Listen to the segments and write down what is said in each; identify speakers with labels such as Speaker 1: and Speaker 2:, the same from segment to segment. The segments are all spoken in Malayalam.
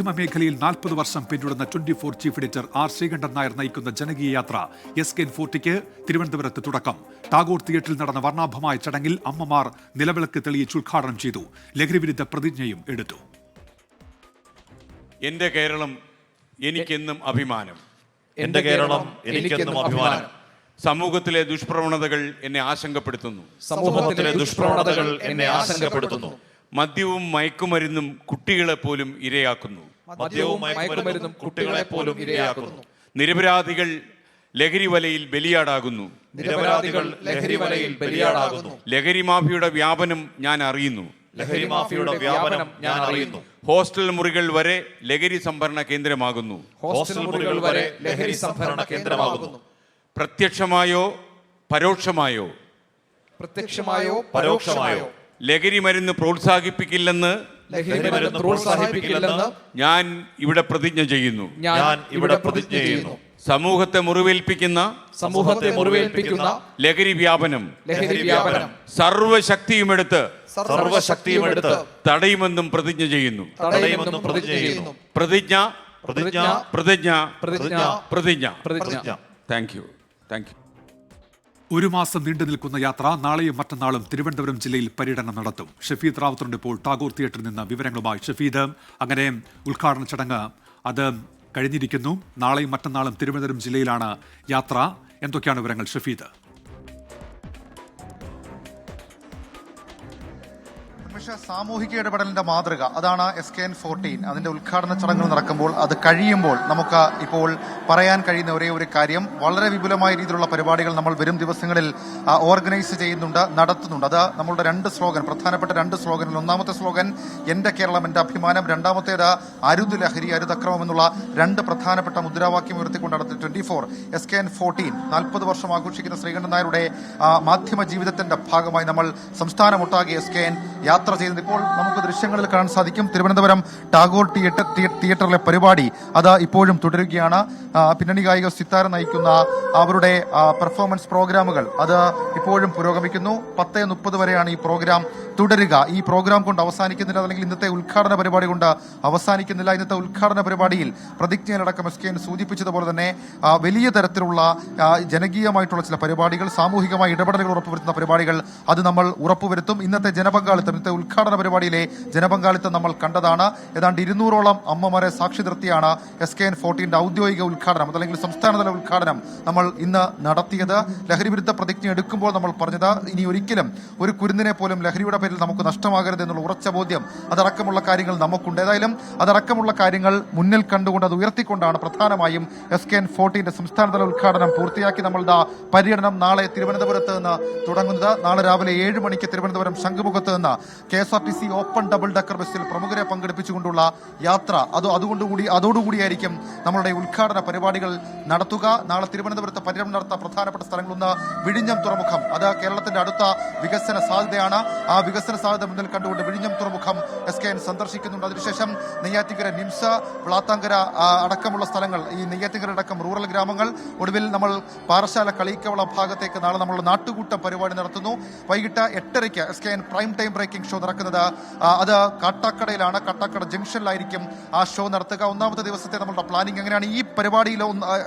Speaker 1: മാധ്യമ മേഖലയിൽ നാൽപ്പത് വർഷം പിന്തുടർന്ന twenty four chief editor R Sreekandan Nair നയിക്കുന്ന ജനകീയ യാത്ര എസ് കെൻ ഫോർട്ടിക്ക് തിരുവനന്തപുരത്ത് തുടക്കം. ടാഗോർ തിയേറ്ററിൽ നടന്ന വർണാഭമായ ചടങ്ങിൽ അമ്മമാർ നിലവിളക്ക് തെളിയിച്ച് ഉദ്ഘാടനം ചെയ്തു. ലഹരിവിരുദ്ധ പ്രതിജ്ഞയും എടുത്തു.
Speaker 2: എന്റെ കേരളം എനിക്കെന്നും അഭിമാനം.
Speaker 3: എന്റെ കേരളം എനിക്കെന്നും അഭിമാനം.
Speaker 2: സമൂഹത്തിലെ ദുഷ്പ്രവണതകൾ എന്നെ ആശങ്കപ്പെടുത്തുന്നു.
Speaker 3: സമൂഹത്തിലെ ദുഷ്പ്രവണതകൾ എന്നെ ആശങ്കപ്പെടുത്തുന്നു.
Speaker 2: മദ്യവും മയക്കുമരുന്നും കുട്ടികളെ പോലും ഇരയാക്കുന്നു.
Speaker 3: മദ്യവും മയക്കുമരുന്നും കുട്ടികളെ പോലും ഇരയാക്കുന്നു.
Speaker 2: നിരപരാധികൾ ലഹരി വലയിൽ ബലിയാടാകുന്നു.
Speaker 3: നിരപരാധികൾ ലഹരി വലയിൽ ബലിയാടാകുന്നു.
Speaker 2: ലഹരി മാഫിയുടെ വ്യാപനം ഞാൻ അറിയുന്നു.
Speaker 3: ലഹരി മാഫിയുടെ വ്യാപനം ഞാൻ അറിയുന്നു.
Speaker 2: ഹോസ്റ്റൽ മുറികൾ വരെ ലഹരി സംഭരണ കേന്ദ്രമാകുന്നു.
Speaker 3: ഹോസ്റ്റൽ മുറികൾ വരെ ലഹരി സംഭരണ കേന്ദ്രമാകുന്നു.
Speaker 2: പ്രത്യക്ഷമായോ പരോക്ഷമായോ?
Speaker 3: പ്രത്യക്ഷമായോ പരോക്ഷമായോ?
Speaker 2: ലഹരി മരുന്ന് പ്രോത്സാഹിപ്പിക്കില്ലെന്ന്
Speaker 3: പ്രോത്സാഹിപ്പിക്കില്ലെന്ന്
Speaker 2: ഞാൻ ഇവിടെ പ്രതിജ്ഞ ചെയ്യുന്നു.
Speaker 3: ഞാൻ ഇവിടെ പ്രതിജ്ഞ ചെയ്യുന്നു.
Speaker 2: സമൂഹത്തെ മുറിവേൽപ്പിക്കുന്ന
Speaker 3: സമൂഹത്തെ മുറിവേൽപ്പിക്കുന്ന
Speaker 2: ലഹരി വ്യാപനം.
Speaker 3: ലഹരി വ്യാപനം.
Speaker 2: സർവശക്തിയുമെടുത്ത്
Speaker 3: സർവശക്തിയും എടുത്ത്
Speaker 2: തടയുമെന്നും പ്രതിജ്ഞ ചെയ്യുന്നു.
Speaker 3: തടയുമെന്നും പ്രതിജ്ഞ ചെയ്യുന്നു.
Speaker 2: പ്രതിജ്ഞ
Speaker 3: പ്രതിജ്ഞ
Speaker 2: പ്രതിജ്ഞ
Speaker 3: പ്രതിജ്ഞ
Speaker 2: പ്രതിജ്ഞ
Speaker 3: പ്രതിജ്ഞ
Speaker 2: താങ്ക് യു താങ്ക് യു
Speaker 1: ഒരു മാസം നീണ്ടു നിൽക്കുന്ന യാത്ര നാളെയും മറ്റന്നാളും തിരുവനന്തപുരം ജില്ലയിൽ പര്യടനം നടത്തും. ഷഫീദ് റാവത്തുണ്ട് ഇപ്പോൾ ടാഗോർ തിയേറ്ററിൽ നിന്ന് വിവരങ്ങളുമായി ഷഫീദ്. അങ്ങനെ ഉദ്ഘാടന ചടങ്ങ് അത് കഴിഞ്ഞിരിക്കുന്നു. നാളെയും മറ്റന്നാളും തിരുവനന്തപുരം ജില്ലയിലാണ് യാത്ര. എന്തൊക്കെയാണ് വിവരങ്ങൾ ഷഫീദ്?
Speaker 4: നിമിഷ സാമൂഹിക ഇടപെടലിന്റെ മാതൃക അതാണ് എസ് കെ എൻ ഫോർട്ടീൻ അതിന്റെ ഉദ്ഘാടന ചടങ്ങുകൾ നടക്കുമ്പോൾ അത് കഴിയുമ്പോൾ നമുക്ക് ഇപ്പോൾ പറയാൻ കഴിയുന്ന ഒരേ ഒരു കാര്യം വളരെ വിപുലമായ രീതിയിലുള്ള പരിപാടികൾ നമ്മൾ വരും ദിവസങ്ങളിൽ ഓർഗനൈസ് ചെയ്യുന്നുണ്ട് നടത്തുന്നുണ്ട്. അത് നമ്മളുടെ രണ്ട് സ്ലോഗൻ പ്രധാനപ്പെട്ട രണ്ട് സ്ലോഗനിൽ ഒന്നാമത്തെ സ്ലോഗൻ എന്റെ കേരളം എന്റെ അഭിമാനം രണ്ടാമത്തേത് അരുത് ലഹരി അരുതക്രമം എന്നുള്ള രണ്ട് പ്രധാനപ്പെട്ട മുദ്രാവാക്യം ഉയർത്തിക്കൊണ്ട് നടത്തി twenty four. S K N fourteen നാൽപ്പത് വർഷം ആഘോഷിക്കുന്ന ശ്രീകണ്ഠൻ നായരുടെ മാധ്യമ ജീവിതത്തിന്റെ ഭാഗമായി നമ്മൾ സംസ്ഥാനമൊട്ടാകെ എസ് കെ എൻ യാത്ര ചെയ്യുന്നത്. ഇപ്പോൾ നമുക്ക് ദൃശ്യങ്ങളിൽ കാണാൻ സാധിക്കും. തിരുവനന്തപുരം ടാഗോർ തിയേറ്റർ തിയേറ്ററിലെ പരിപാടി അത് ഇപ്പോഴും തുടരുകയാണ്. പിന്നണി ഗായിക സിത്താര നയിക്കുന്ന അവരുടെ പെർഫോമൻസ് പ്രോഗ്രാമുകൾ അത് ഇപ്പോഴും പുരോഗമിക്കുന്നു. പത്ത് മുപ്പത് വരെയാണ് ഈ പ്രോഗ്രാം തുടരുക. ഈ പ്രോഗ്രാം കൊണ്ട് അവസാനിക്കുന്നില്ല അല്ലെങ്കിൽ ഇന്നത്തെ ഉദ്ഘാടന പരിപാടി കൊണ്ട് അവസാനിക്കുന്നില്ല. ഇന്നത്തെ ഉദ്ഘാടന പരിപാടിയിൽ പ്രതിജ്ഞയിലടക്കം എസ് കെ എൻ സൂചിപ്പിച്ചതുപോലെ തന്നെ വലിയ തരത്തിലുള്ള ജനകീയമായിട്ടുള്ള ചില പരിപാടികൾ സാമൂഹികമായ ഇടപെടലുകൾ ഉറപ്പുവരുത്തുന്ന പരിപാടികൾ അത് നമ്മൾ ഉറപ്പുവരുത്തും. ഇന്നത്തെ ജനപങ്കാളിത്തം ഉദ്ഘാടന പരിപാടിയിലെ ജനപങ്കാളിത്തം നമ്മൾ കണ്ടതാണ്. ഏതാണ്ട് ഇരുന്നൂറോളം അമ്മമാരെ സാക്ഷി നിർത്തിയാണ് എസ് കെ എൻ ഫോർട്ടീന്റെ ഔദ്യോഗിക ഉദ്ഘാടനം അതല്ലെങ്കിൽ സംസ്ഥാനതല ഉദ്ഘാടനം നമ്മൾ ഇന്ന് നടത്തിയത്. ലഹരി വിരുദ്ധ പ്രതിജ്ഞ എടുക്കുമ്പോൾ നമ്മൾ പറഞ്ഞത് ഇനി ഒരിക്കലും ഒരു കുരുന്നിനെ പോലും ലഹരിയുടെ പേരിൽ നമുക്ക് നഷ്ടമാകരുത് എന്നുള്ള ഉറച്ച ബോധ്യം അതടക്കമുള്ള കാര്യങ്ങൾ നമുക്കുണ്ട്. ഏതായാലും അതടക്കമുള്ള കാര്യങ്ങൾ മുന്നിൽ കണ്ടുകൊണ്ട് അത് ഉയർത്തിക്കൊണ്ടാണ് പ്രധാനമായും എസ് കെ എൻ ഫോർട്ടീന്റെ സംസ്ഥാനതല ഉദ്ഘാടനം പൂർത്തിയാക്കി നമ്മളുടെ പര്യടനം നാളെ തിരുവനന്തപുരത്ത് നിന്ന് തുടങ്ങുന്നത്. നാളെ രാവിലെ ഏഴ് മണിക്ക് തിരുവനന്തപുരം ശംഖുമുഖത്ത് നിന്ന് K S R T C open double decker ബസ്സിൽ പ്രമുഖരെ പങ്കെടുപ്പിച്ചുകൊണ്ടുള്ള യാത്ര. അത് അതുകൊണ്ടുകൂടി അതോടുകൂടിയായിരിക്കും നമ്മളുടെ ഉദ്ഘാടന പരിപാടികൾ നടത്തുക. നാളെ തിരുവനന്തപുരത്ത് പര്യടനം നടത്ത പ്രധാനപ്പെട്ട സ്ഥലങ്ങളൊന്ന് വിഴിഞ്ഞം തുറമുഖം. അത് കേരളത്തിന്റെ അടുത്ത വികസന സാധ്യതയാണ്. ആ വികസന സാധ്യത മുന്നിൽ കണ്ടുകൊണ്ട് വിഴിഞ്ഞം തുറമുഖം എസ് കെ എൻ സന്ദർശിക്കുന്നുണ്ട്. അതിനുശേഷം നെയ്യാറ്റിക്കര നിംസ പ്ലാത്താങ്കര അടക്കമുള്ള സ്ഥലങ്ങൾ ഈ നെയ്യാറ്റിക്കര അടക്കം റൂറൽ ഗ്രാമങ്ങൾ. ഒടുവിൽ നമ്മൾ പാറശാല കളിക്കവള ഭാഗത്തേക്ക് നാളെ നമ്മൾ നാട്ടുകൂട്ട പരിപാടി നടത്തുന്നു. വൈകിട്ട് എട്ടരയ്ക്ക് S K N prime time breaking show നടക്കുന്നത്. അത് കാട്ടാക്കടയിലാണ്. കാട്ടാക്കട ജംഗ്ഷനിലായിരിക്കും ആ ഷോ നടത്തുക. ഒന്നാമത്തെ ദിവസത്തെ നമ്മളുടെ പ്ലാനിംഗ് എങ്ങനെയാണ്? ഈ പരിപാടിയിൽ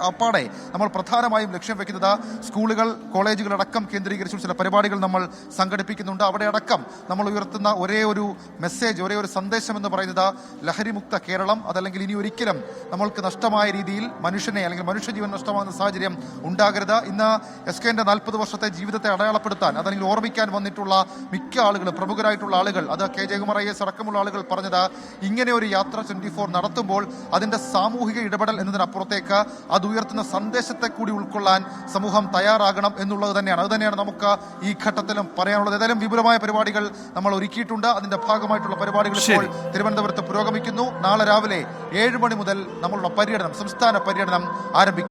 Speaker 4: അപ്പാടെ നമ്മൾ പ്രധാനമായും ലക്ഷ്യം വെക്കുന്നത് സ്കൂളുകൾ കോളേജുകൾ അടക്കം കേന്ദ്രീകരിച്ചുള്ള ചില പരിപാടികൾ നമ്മൾ സംഘടിപ്പിക്കുന്നുണ്ട്. അവിടെ അടക്കം നമ്മൾ ഉയർത്തുന്ന ഒരേ ഒരു മെസ്സേജ് ഒരേ ഒരു സന്ദേശം എന്ന് പറയുന്നത് ലഹരിമുക്ത കേരളം. അതല്ലെങ്കിൽ ഇനി ഒരിക്കലും നമ്മൾക്ക് നഷ്ടമായ രീതിയിൽ മനുഷ്യനെ അല്ലെങ്കിൽ മനുഷ്യജീവൻ നഷ്ടമാകുന്ന സാഹചര്യം ഉണ്ടാകരുത്. ഇന്ന് എസ് കെന്റെ നാൽപ്പത് വർഷത്തെ ജീവിതത്തെ അടയാളപ്പെടുത്താൻ അതല്ലെങ്കിൽ ഓർമ്മിക്കാൻ വന്നിട്ടുള്ള മിക്ക ആളുകളും പ്രമുഖരായിട്ടുള്ള ആളുകൾ അത് കെ ജയകുമാർ ഐ എസ് അടക്കമുള്ള ആളുകൾ പറഞ്ഞത് ഇങ്ങനെ ഒരു യാത്ര ട്വന്റി ഫോർ നടത്തുമ്പോൾ അതിന്റെ സാമൂഹിക ഇടപെടൽ എന്നതിനപ്പുറത്തേക്ക് അത് ഉയർത്തുന്ന സന്ദേശത്തെ കൂടി ഉൾക്കൊള്ളാൻ സമൂഹം തയ്യാറാകണം എന്നുള്ളത് തന്നെയാണ്. അത് തന്നെയാണ് നമുക്ക് ഈ ഘട്ടത്തിലും പറയാനുള്ളത്. ഏതായാലും വിപുലമായ പരിപാടികൾ നമ്മൾ ഒരുക്കിയിട്ടുണ്ട്. അതിന്റെ ഭാഗമായിട്ടുള്ള പരിപാടികൾ ഇപ്പോൾ തിരുവനന്തപുരത്ത് പുരോഗമിക്കുന്നു. നാളെ രാവിലെ ഏഴ് മണി മുതൽ നമ്മളുടെ പര്യടനം സംസ്ഥാന പര്യടനം ആരംഭിക്കും.